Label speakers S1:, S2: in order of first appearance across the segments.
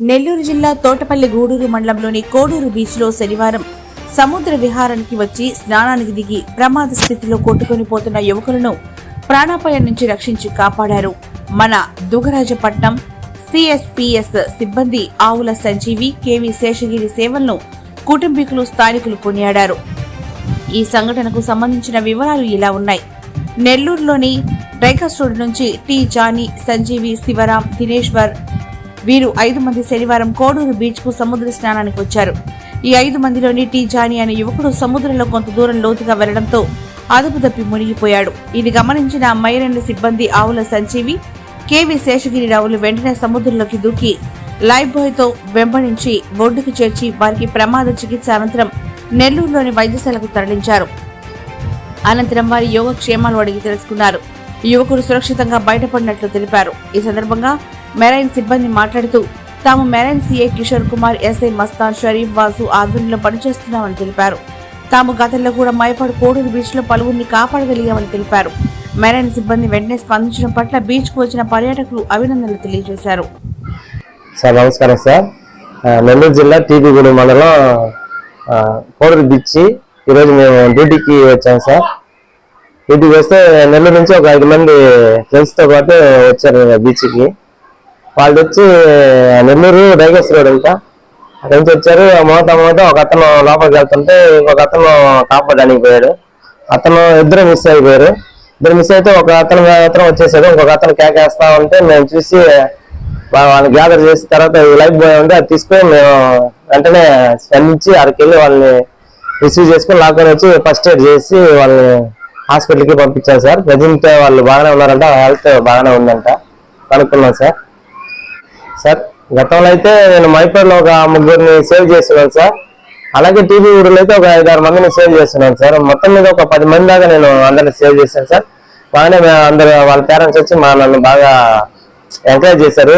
S1: నెల్లూరు జిల్లా తోటపల్లి గూడూరు మండలంలోని కోడూరు బీచ్లో శనివారం సముద్ర విహారానికి వచ్చి స్నానానికి దిగి ప్రమాద స్థితిలో కొట్టుకొని పోతున్న యువకులను ప్రాణాపాయం నుంచి రక్షించి కాపాడారు. మన దుగరాజపట్నం సిఎస్పిఎస్ సిబ్బంది ఆవుల సంజీవి కేవి శేషగిరి సేవలను కుటుంబీకులు స్థానికులు కొనియాడారు. ఈ సంఘటనకు సంబంధించిన వివరాలు ఇలా ఉన్నాయి. నెల్లూరులోని రైకస్ రోడ్ నుంచి టి జానీ సంజీవి శివరాం దినేశ్వర్ వీరు ఐదు మంది శనివారం కోడూరు బీచ్కు సముద్ర స్నానానికి వచ్చారు. ఈ ఐదు మందిలోని టీ జానీ అనే యువకుడు సముద్రంలో కొంత దూరం లోతుగా వెళ్ళడంతో అదుపు తప్పి మునిగిపోయాడు. ఇది గమనించిన మైరెండు సిబ్బంది ఆవుల సంజీవి కేవి శేషగిరిరావులు వెంటనే సముద్రంలోకి దూకి లైఫ్ బాయ్తో వెంబడించి ఒడ్డుకు చేర్చి వారికి ప్రమాద చికిత్స అనంతరం నెల్లూరులోని వైద్యశాలకు తరలించారు. అనంతరం వారి యోగక్షేమాలు అడిగి తెలుసుకున్నారు. యువకుడు సురక్షితంగా బయటపడినట్లు తెలిపారు. ఈ సందర్భంగా మెరైన్ సిబ్బంది మాట్లాడుతూ తాము marine C A Kishore Kumar S I Mastan Sharif Vasu ఆధ్వర్యంలో పనిచేస్తున్నామని తెలిపారు. తాము గతంలో కూడా మైపాడు కోడూరు బీచ్లో పలువురిని కాపాడగలిగామని తెలిపారు. మెరైన్ సిబ్బంది వెంటనే స్పందించడం పట్ల బీచ్కు వచ్చిన పర్యాటకులు అభినందనలు తెలియజేశారు.
S2: సార్ నమస్కారం సార్. నెల్లూరు జిల్లా టీబీగూడెం మండలం కోడూరు బీచ్. ఈరోజు మేము డ్యూటీకి వచ్చాం సార్. ఇది వస్తే నెల్లూరు నుంచి ఒక ఐదు మంది ఫ్రెండ్స్తో పాటు వచ్చారు బీచ్కి వాళ్ళు వచ్చి నెల్లూరు డైగస్ రోడ్ ఇంకా అక్కడి నుంచి వచ్చారు. మోత మోత ఒక అతను లోపలికి వెళ్తుంటే ఇంకొక అతను కాపాడడానికి పోయాడు. అతను ఇద్దరు మిస్ అయిపోయారు. ఇద్దరు మిస్ అయితే ఒక అతను అతను వచ్చేసాడు. ఇంకొక అతను కేకేస్తా ఉంటే మేము చూసి వాళ్ళని గ్యాదర్ చేసిన తర్వాత లైఫ్ బాయ్ ఉంటే అది తీసుకొని మేము వెంటనే స్పందించి అక్కడికి వెళ్ళి వాళ్ళని రిసీవ్ చేసుకొని లాక్కొని వచ్చి ఫస్ట్ ఎయిడ్ చేసి వాళ్ళని హాస్పిటల్కి పంపించాం సార్. ప్రజెంట్ వాళ్ళు బాగానే ఉన్నారంట హెల్త్ బాగానే ఉందంట. కనుక్కున్నాం సార్. సార్ గతంలో అయితే నేను మైపూర్లో ఒక ముగ్గురిని సేవ్ చేస్తున్నాను సార్. అలాగే టీవీ ఊరిలో అయితే ఒక ఐదారు మందిని సేవ్ చేస్తున్నాను సార్. మొత్తం మీద ఒక పది మంది దాకా నేను అందరిని సేవ్ చేశాను సార్. బాగానే అందరు వాళ్ళ పేరెంట్స్ వచ్చి మా నన్ను బాగా ఎంకరేజ్ చేశారు.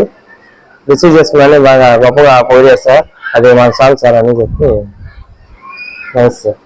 S2: రిసీవ్ చేసుకున్నాను బాగా గొప్పగా పోయి సార్ అది మాకు చాలు సార్ అని చెప్పి నమస్తే సార్.